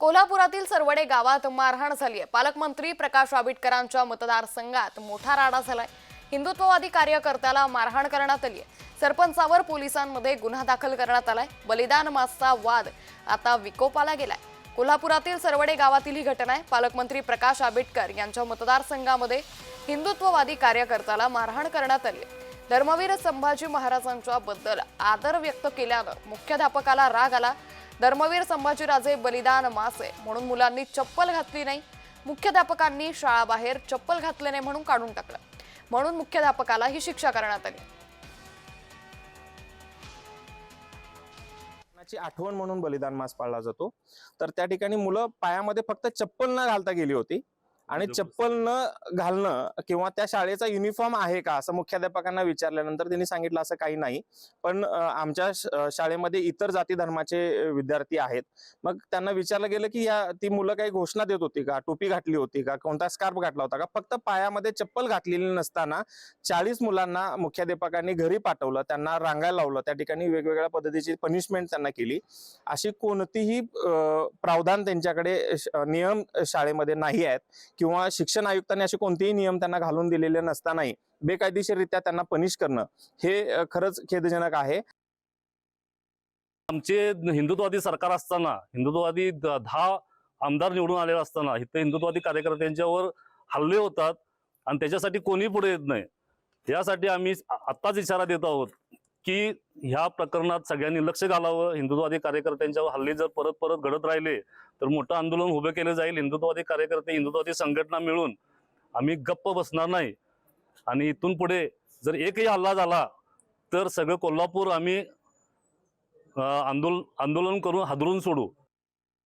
कोल्हापुरातील सरवडे गावात मारहाण झाली आहे. पालकमंत्री प्रकाश आंबेडकरांच्या मतदारसंघात मोठा राडा झालाय. हिंदुत्ववादी कार्यकर्त्याला मारहाण करण्यात आली आहे. सरपंचावर पोलिसांमध्ये गुन्हा दाखल करण्यात आलाय. बलिदान मासचा वाद आता विकोपाला गेलाय. कोल्हापुरातील सरवडे गावातील ही घटना आहे. पालकमंत्री प्रकाश आंबेडकर यांच्या मतदारसंघामध्ये हिंदुत्ववादी कार्यकर्त्याला मारहाण करण्यात आली आहे. धर्मवीर संभाजी महाराजांच्या बद्दल आदर व्यक्त केल्यानं मुख्याध्यापकाला राग आला. धर्मवीर संभाजीराजे बलिदान मासे म्हणून मुलांनी चप्पल घातली नाही. मुख्याध्यापकांनी शाळाबाहेर चप्पल घातले नाही म्हणून काढून टाकलं. म्हणून मुख्याध्यापकाला ही शिक्षा करण्यात आली. आठवण म्हणून बलिदान मास पाळला जातो. तर त्या ठिकाणी मुलं पायामध्ये फक्त चप्पल न घालता गेली होती. आणि चप्पल न घालणं किंवा त्या शाळेचा युनिफॉर्म आहे का असं मुख्याध्यापकांना विचारल्यानंतर त्यांनी सांगितलं असं काही नाही. पण आमच्या शाळेमध्ये इतर जाती धर्माचे विद्यार्थी आहेत. मग त्यांना विचारलं गेलं की या ती मुलं काही घोषणा देत होती का? टोपी घातली होती का? कोणता स्कार्फ घातला होता का? फक्त पायामध्ये चप्पल घातलेली नसताना चाळीस मुलांना मुख्याध्यापकांनी घरी पाठवलं त्यांना रांगायला लावलं. त्या ठिकाणी वेगवेगळ्या पद्धतीची पनिशमेंट त्यांना केली. अशी कोणतीही प्रावधान त्यांच्याकडे नियम शाळेमध्ये नाही आहेत. किंवा शिक्षण आयुक्तांनी असे कोणतेही नियम त्यांना घालून दिलेले नसतानाही बेकायदेशीररित्या त्यांना पनिश करणं हे खरंच खेदजनक आहे. आमचे हिंदुत्ववादी सरकार असताना हिंदुत्ववादी दहा आमदार निवडून आलेले असताना इथे हिंदुत्ववादी कार्यकर्त्यांच्यावर हल्ले होतात आणि त्याच्यासाठी कोणी पुढे येत नाही. यासाठी आम्ही आत्ताच इशारा देत आहोत की ह्या प्रकरणात सगळ्यांनी लक्ष घालावं. हिंदुत्ववादी कार्यकर्त्यांच्यावर हल्ले जर परत परत घडत राहिले तर मोठं आंदोलन उभे केले जाईल. हिंदुत्ववादी कार्यकर्ते हिंदुत्ववादी संघटना मिळून आम्ही गप्प बसणार नाही. आणि इथून पुढे जर एकही हल्ला झाला तर सगळं कोल्हापूर आम्ही आंदोल आंदोलन आंदोलन करून हादरून सोडू.